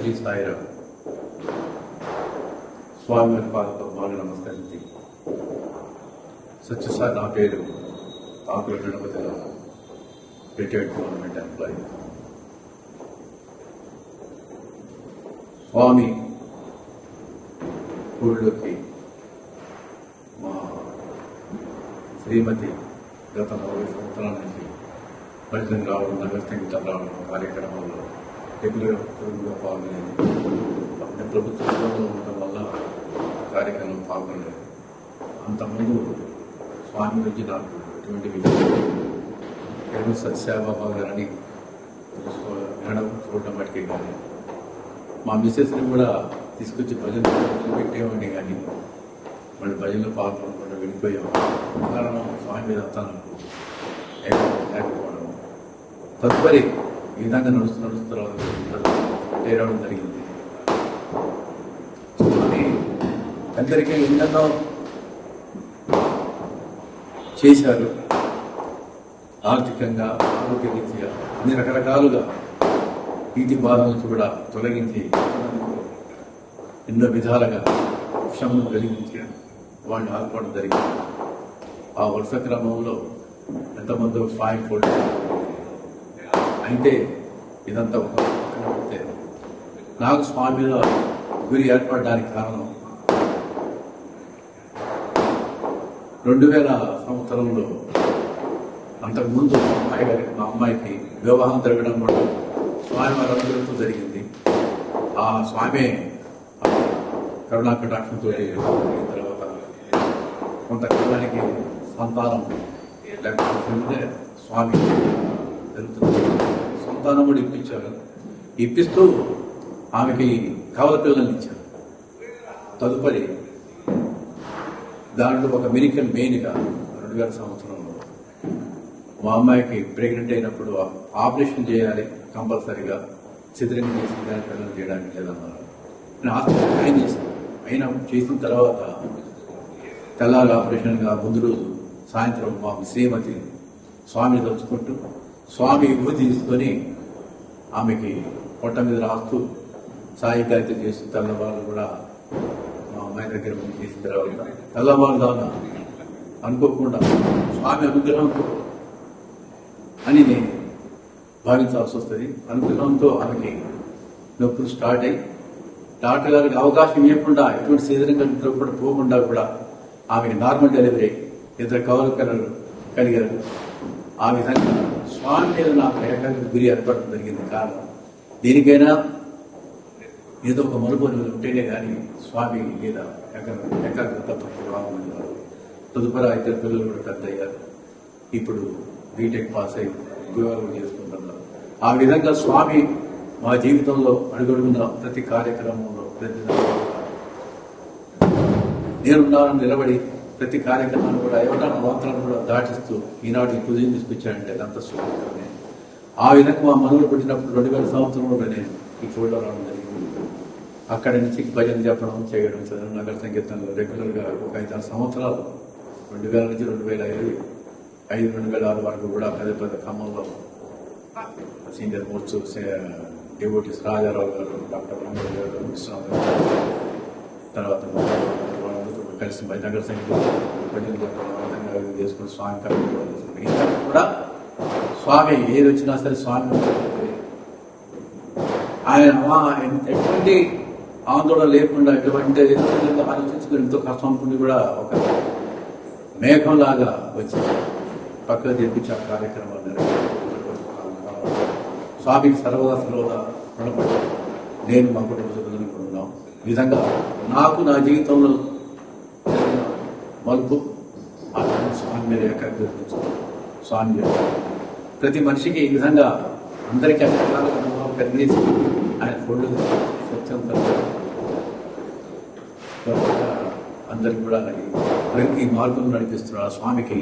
శ్రీ సాయిరామ్ స్వామి పాలతో పాదపద్మాలు నమస్కరించి. సత్యసాయి నా పేరు Akula Ganapathi retired government employee. స్వామి ఊళ్ళోకి మా శ్రీమతి గత నలభై సంవత్సరాల నుంచి భజన రావడం నగర సంగీతం రావడం కార్యక్రమంలో పాల్గొనేది అంటే ప్రభుత్వంలో ఉండటం వల్ల కార్యక్రమం పాల్గొనలేదు. అంతకుముందు స్వామి గురించి నాకు ఎటువంటి విషయం సత్యాబాబా గారని తెలుసుకో వినడం చూడటం బట్టి కానీ మా మిస్సెస్ని కూడా తీసుకొచ్చి భజన పెట్టేవాడిని కానీ మళ్ళీ భజనలో పాల్గొనకుండా వెళ్ళిపోయాం. కారణం స్వామి మీద అంతా నాకు లేకపోవడం. తదుపరి ఈ విధంగా నడుస్తూ నడుస్తూ రావడం జరిగింది. స్వామి అందరికీ ఎన్నెన్నో చేశారు. ఆర్థికంగా ఆరోగ్య రీత్యా అన్ని రకరకాలుగా వీటి బాధ నుంచి కూడా తొలగించి ఎన్నో విధాలుగా క్షమను కలిగించి వాళ్ళని ఆదుకోవడం జరిగింది. ఆ వరుస క్రమంలో ఎంతమందో ఫైవ్ ఫోర్ అంటే ఇదంతా ఒక నాకు స్వామిలో గురి ఏర్పడడానికి కారణం రెండు వేల సంవత్సరంలో అంతకుముందు మా అమ్మాయి గారికి మా అమ్మాయికి వివాహం జరగడం కూడా స్వామి వారందరితో జరిగింది. ఆ స్వామి కరుణాకటాక్షంతో జరిగిన తర్వాత కొంతకాలానికి సంతానం లేకపోతే స్వామి జరుగుతుంది సంతానం కూడా ఇప్పించారు ఇప్పిస్తూ ఆమెకి కవల పిల్లల్ని ఇచ్చారు తదుపరి దాంట్లో ఒక మెరికల్ మెయిన్గా రెండు వేల సంవత్సరంలో మా అమ్మాయికి ప్రెగ్నెంట్ అయినప్పుడు ఆపరేషన్ చేయాలి కంపల్సరీగా సిద్ధంగా చేసి దాని పిల్లలు చేయడానికి లేదన్నారు. నేను హాస్పిటల్ ట్రైన్ చేశాను? అయినా చేసిన తర్వాత తెల్లారి ఆపరేషన్గా ముందు రోజు సాయంత్రం మా శ్రీమతి స్వామిని తలుచుకుంటూ స్వామి విభూతి తీసుకొని ఆమెకి పొట్ట మీద రాస్తూ సాయి గాయత్రి చేస్తూ తెల్లవాళ్ళు కూడా మా అమ్మాయి దగ్గర తీసుకురావాలి చేసిన తెల్లవారు అనుకోకుండా స్వామి అనుగ్రహంతో అని నేను భావించాల్సి వస్తుంది. అనుగ్రహంతో ఆమెకి నొప్పులు స్టార్ట్ అయ్యి డాక్టర్ గారికి అవకాశం ఇవ్వకుండా ఎటువంటి సీజన్ కూడా పోకుండా కూడా ఆమెకి నార్మల్ డెలివరీ ఇద్దరు కవలు కలిగారు ఆ విధంగా స్వామి మీద నాకు ఏకాగ్రత గురి ఏర్పడడం జరిగింది. కారణం దీనికైనా ఏదో ఒక మలుపు ఉంటేనే కానీ స్వామి మీద ఏకాగ్ర- ఏకాగ్రత రావాలి తదుపరి ఇద్దరు పిల్లలు కూడా పెద్ద అయ్యారు. ఇప్పుడు బీటెక్ పాస్ అయ్యి ఉద్యోగాలు చేసుకుంటున్నారు. ఆ విధంగా స్వామి మా జీవితంలో అడుగడుగున ప్రతి కార్యక్రమంలో ప్రతి నేనున్నాను నిలబడి ప్రతి కార్యక్రమాన్ని కూడా ఎవరైనా మాత్రాలను కూడా దాటిస్తూ ఈనాడు ఈ పూజలు తీసుకొచ్చాడంటే అదంతా స్వామి ఆ విధంగా మా మనవులు పుట్టినప్పుడు రెండు వేల సంవత్సరంలో నేను ఈ ఫోటో రావడం జరిగింది. అక్కడి నుంచి భజన చెప్పడం చేయడం చదవడం నగర సంగీతంలో రెగ్యులర్గా ఒక ఐదు ఆరు సంవత్సరాలు రెండు వేల నుంచి రెండు వేల ఐదు ఐదు రెండు వేల ఆరు వరకు కూడా పెద్ద పెద్ద ఖమ్మంలో సీనియర్ మోస్ట్ డివోటీస్ రాజారావు గారు డాక్టర్ రామారావు గారు విశ్వనాథ్ గారు తర్వాత కలిసి నగర సంగీతం చేసుకుని స్వామి కూడా స్వామి ఏది వచ్చినా సరే స్వామి ఆయన ఎటువంటి ఆందోళన లేకుండా ఎటువంటి ఆలోచించుకుని ఎంతో కష్టం అనుకుని కూడా ఒక మేఘంలాగా వచ్చి పక్కకు తెప్పించి ఆ కార్యక్రమాలు స్వామికి సర్వదా సర్వదా రుణపడి నేను మా కుటుంబ సభ్యులను ఉన్నాం. ఈ విధంగా నాకు నా జీవితంలో బల్బు స్వామి మీద ఏకాగ్రత స్వామి ప్రతి మనిషికి ఈ విధంగా అందరికీ అన్ని రకాల అనుభవం కలిగేసి ఆయన ఫోన్లు సత్యం అందరికి కూడా ఈ మార్గం నడిపిస్తున్నారు ఆ స్వామికి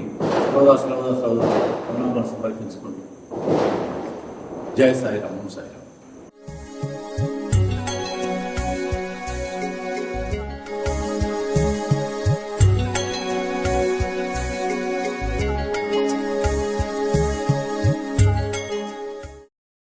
సర్వదా సర్వదా సర్వదా ప్రణామాలు సమర్పించుకుంటూ జయ సాయి రామ్ సాయి